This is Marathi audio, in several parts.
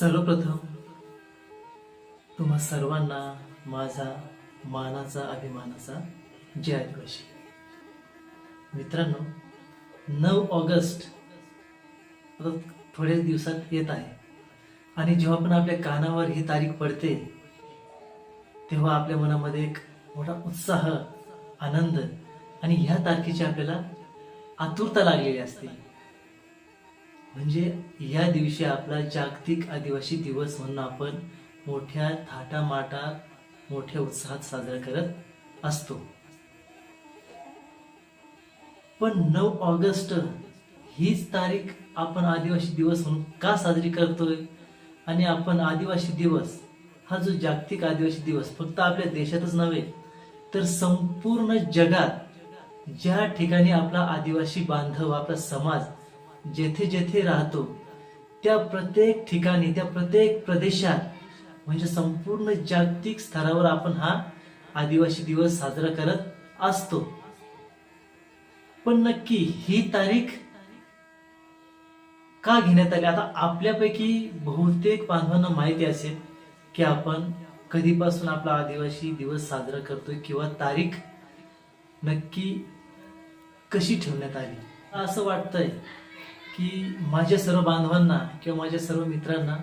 सर्वप्रथम तुम्हा सर्वांना माझा मानाचा अभिमानाचा जय आदिवासी. मित्रांनो नऊ ऑगस्ट आता थोड्याच दिवसात येत आहे. आणि जेव्हा पण आपल्या कानावर ही तारीख पडते तेव्हा आपल्या मनामध्ये एक मोठा उत्साह आनंद आणि ह्या तारखेची आपल्याला आतुरता लागलेली असते. म्हणजे या दिवशी आपला जागतिक आदिवासी दिवस म्हणून आपण मोठ्या थाटामाटा मोठ्या उत्साहात साजरा करत असतो. पण नऊ ऑगस्ट हीच तारीख आपण आदिवासी दिवस म्हणून का साजरी करतोय? आणि आपण आदिवासी दिवस हा जो जागतिक आदिवासी दिवस फक्त आपल्या देशातच नव्हे तर संपूर्ण जगात ज्या ठिकाणी आपला आदिवासी बांधव आपला समाज जेथे जेथे राहतो त्या प्रत्येक ठिकाणी त्या प्रत्येक प्रदेशात म्हणजे संपूर्ण जागतिक स्तरावर आपण हा आदिवासी दिवस साजरा करत असतो. पण नक्की ही तारीख का घेण्यात आली? आता आपल्यापैकी बहुतेक बांधवांना माहिती असेल की आपण कधीपासून आपला आदिवासी दिवस साजरा करतोय किंवा तारीख नक्की कशी ठेवण्यात आली? असं वाटतंय. की माझ्या सर्व बांधवांना किंवा माझ्या सर्व मित्रांना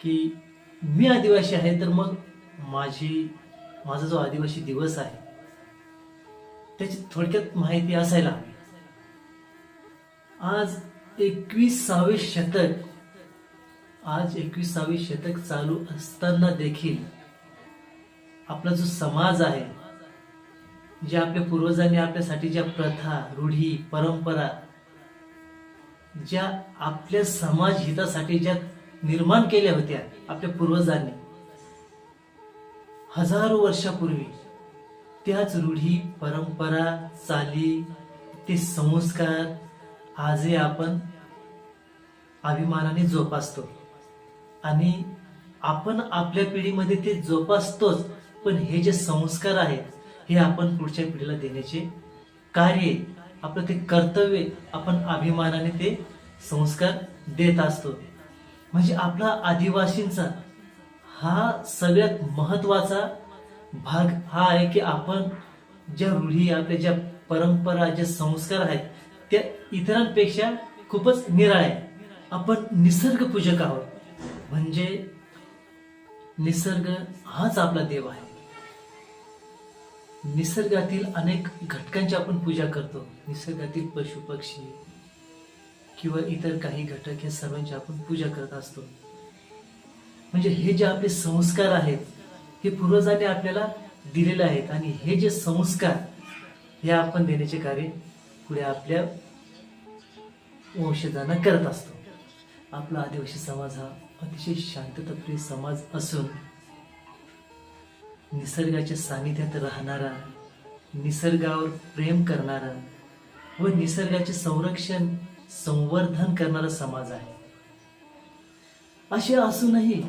की मी आदिवासी आहे तर मग माझी माझा जो आदिवासी दिवस आहे त्याची थोडक्यात माहिती असायला हवी. आज एकविसावे शतक आज एकविसावे शतक चालू असताना देखील आपला जो समाज आहे जे आपल्या पूर्वजांनी आपल्यासाठी ज्या प्रथा रूढी परंपरा ज्या आपल्या समाज हितासाठी ज्या निर्माण केल्या होत्या आपल्या पूर्वजांनी. हजारो वर्षापूर्वी त्याच रूढी परंपरा चाली ते संस्कार आजही आपण अभिमानाने जोपासतो. आणि आपण आपल्या पिढीमध्ये ते जोपासतोच पण हे जे संस्कार आहेत हे आपण पुढच्या पिढीला देण्याचे कार्य आपलं ते कर्तव्य आपण अभिमानाने ते संस्कार देत असतो. म्हणजे आपला आदिवासींचा हा सगळ्यात महत्त्वाचा भाग हा आहे की आपण ज्या रूढी आपल्या ज्या परंपरा ज्या संस्कार आहेत त्या इतरांपेक्षा खूपच निराळ आहे आपण निसर्ग पूजक आहोत. म्हणजे निसर्ग हाच आपला देव आहे. निसर्गातील अनेक घटकांची आपण पूजा करतो. निसर्गातील पशु पक्षी किंवा इतर काही घटक या सर्वांची आपण पूजा करत असतो. म्हणजे हे जे आपले संस्कार आहेत हे पूर्वजांनी आपल्याला दिलेले आहेत आणि हे जे संस्कार हे आपण देण्याचे कार्य पुढे आपल्या वंशजांना करत असतो. आपला आदिवासी समाज हा अतिशय शांतताप्रिय समाज असून निसर्गाच्या सानिध्यात राहणारा निसर्गावर प्रेम करणारा व निसर्गाचे संरक्षण संवर्धन करणारा समाज आहे. असे असूनही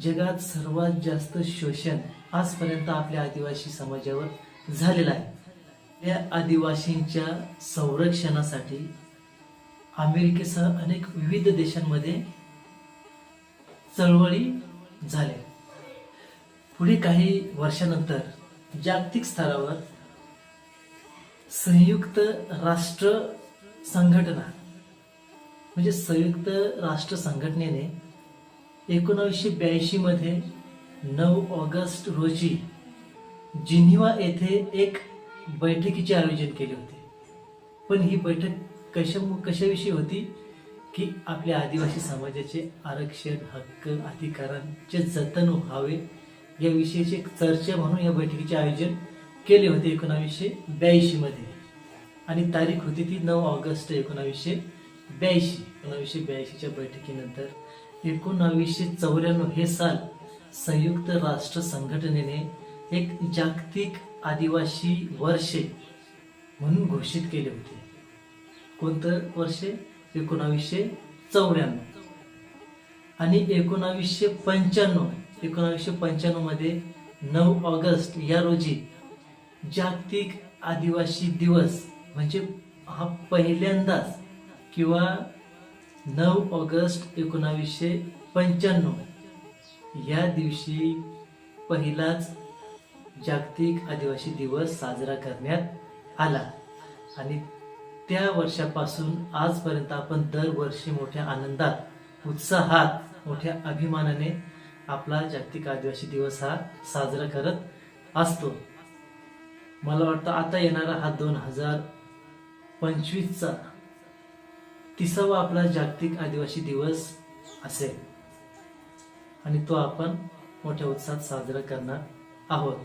जगात सर्वात जास्त शोषण आजपर्यंत आपल्या आदिवासी समाजावर झालेलं आहे. या आदिवासींच्या संरक्षणासाठी अमेरिकेसह अनेक विविध देशांमध्ये चळवळी झाल्या. पुढे काही वर्षानंतर जागतिक स्तरावर संयुक्त राष्ट्र संघटना म्हणजे संयुक्त राष्ट्र संघटनेने एकोणावीसशे ब्याऐंशी मध्ये नऊ ऑगस्ट रोजी जिनिव्हा येथे एक बैठकीचे आयोजन केले होते. पण ही बैठक कशा कशाविषयी होती? की आपल्या आदिवासी समाजाचे आरक्षण हक्क अधिकारांचे जतन व्हावे याविषयीची एक चर्चा म्हणून या बैठकीचे आयोजन केले होते एकोणावीसशे ब्याऐंशी मध्ये. आणि तारीख होती ती नऊ ऑगस्ट एकोणावीसशे ब्याऐंशी एकोणावीसशे ब्याऐंशीच्या बैठकीनंतर. एकोणावीसशे चौऱ्याण्णव हे साल संयुक्त राष्ट्र संघटनेने एक जागतिक आदिवासी वर्षे म्हणून घोषित केले होते. कोणतं वर्षे? एकोणावीसशे चौऱ्याण्णव. आणि एकोणावीसशे पंच्याण्णव एकोणावीसशे पंच्याण्णवमध्ये नऊ ऑगस्ट या रोजी जागतिक आदिवासी दिवस म्हणजे हा पहिल्यांदाच किंवा नऊ ऑगस्ट एकोणावीसशे पंच्याण्णव या दिवशी पहिलाच जागतिक आदिवासी दिवस साजरा करण्यात आला. आणि त्या वर्षापासून आजपर्यंत आपण दरवर्षी मोठ्या आनंदात उत्साहात मोठ्या अभिमानाने आपला जागतिक आदिवासी दिवस हा साजरा करत असतो. मला वाटतं आता येणारा हा दोन हजार पंचवीसचा तिसावा आपला जागतिक आदिवासी दिवस असेल. आणि तो आपण मोठ्या उत्साहात साजरा करणार आहोत.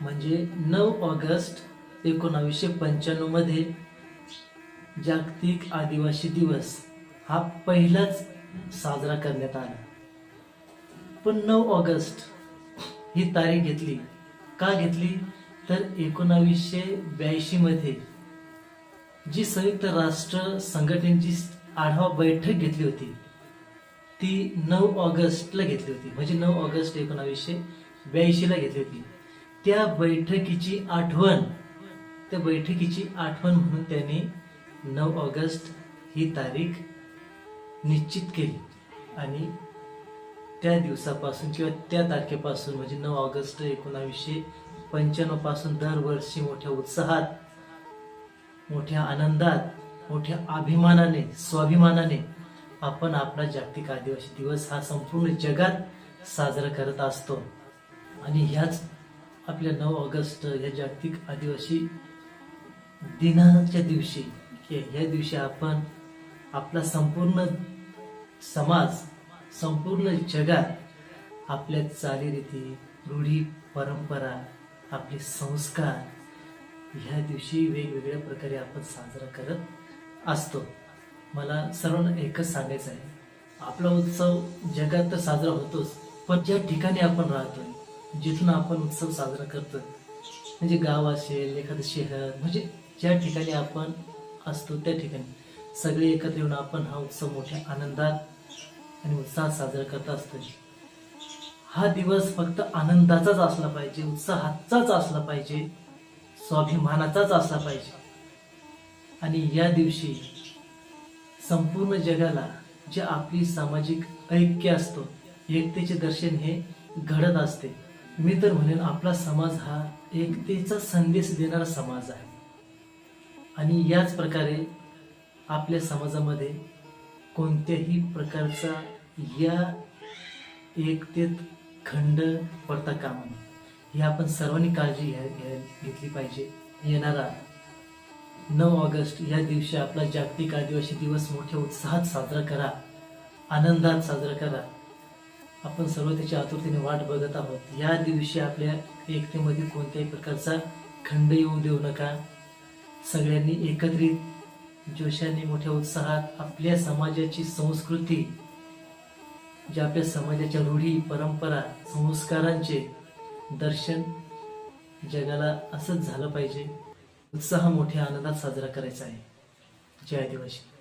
म्हणजे नऊ ऑगस्ट एकोणावीसशे पंच्याण्णवमध्ये जागतिक आदिवासी दिवस हा पहिलाच साजरा करण्यात आला. पण नऊ ऑगस्ट ही तारीख घेतली. का घेतली? तर एकोणावीसशे ब्याऐंशी मध्ये जी संयुक्त राष्ट्र संघटनेची आढावा बैठक घेतली होती ती नऊ ऑगस्टला घेतली होती. म्हणजे नऊ ऑगस्ट एकोणावीसशे ब्याऐंशीला घेतली होती. त्या बैठकीची आठवण त्या बैठकीची आठवण म्हणून त्यांनी नऊ ऑगस्ट ही तारीख निश्चित केली आणि त्या दिवसापासून किंवा त्या तारखेपासून म्हणजे नऊ ऑगस्ट एकोणावीसशे पंच्याण्णवपासून दरवर्षी मोठ्या उत्साहात मोठ्या आनंदात मोठ्या अभिमानाने स्वाभिमानाने आपण आपला जागतिक आदिवासी दिवस हा संपूर्ण जगात साजरा करत असतो. आणि ह्याच आपल्या नऊ ऑगस्ट या जागतिक आदिवासी दिनाच्या दिवशी या दिवशी आपण आपला संपूर्ण समाज संपूर्ण जगात आपल्या चालीरीती रूढी परंपरा आपले संस्कार ह्या दिवशी वेगवेगळ्या प्रकारे आपण साजरा करत असतो. मला सर्वांना एकच सांगायचं आहे. आपला उत्सव जगात तर साजरा होतोच पण ज्या ठिकाणी आपण राहतोय जिथून आपण उत्सव साजरा करतो म्हणजे गाव असेल एखादं शहर म्हणजे ज्या ठिकाणी आपण असतो त्या ठिकाणी सगळे एकत्र येऊन आपण हा उत्सव मोठ्या आनंदात आणि उत्साहात साजरा करत असतो. हा दिवस फक्त आनंदाचाच असला पाहिजे उत्साहाचाच असला पाहिजे स्वाभिमानाचाच असला पाहिजे. आणि या दिवशी संपूर्ण जगाला जे आपली सामाजिक ऐक्य असतो एकतेचे दर्शन हे घडत असते. मी तर म्हणेन आपला समाज हा एकतेचा संदेश देणारा समाज आहे. आणि याच प्रकारे आपल्या समाजामध्ये कोणत्याही प्रकारचा या एकतेत खंड पडता कामा नये. ही आपण सर्वांनी काळजी घ्या घ्या- घेतली पाहिजे. येणारा नऊ ऑगस्ट या दिवशी आपला जागतिक आदिवासी दिवस मोठ्या उत्साहात साजरा करा. आनंदात साजरा करा. आपण सर्व त्याची आतुरतेने वाट बघत आहोत. या दिवशी आपल्या एकतेमध्ये कोणत्याही प्रकारचा खंड येऊ देऊ नका. सगळ्यांनी एकत्रित जोशाने मोठ्या उत्साहात आपल्या समाजाची संस्कृती जे आपल्या समाजाच्या रूढी परंपरा संस्कारांचे दर्शन जगाला असंच झालं पाहिजे. उत्साह मोठ्या आनंदात साजरा करायचा आहे. जय आदिवासी.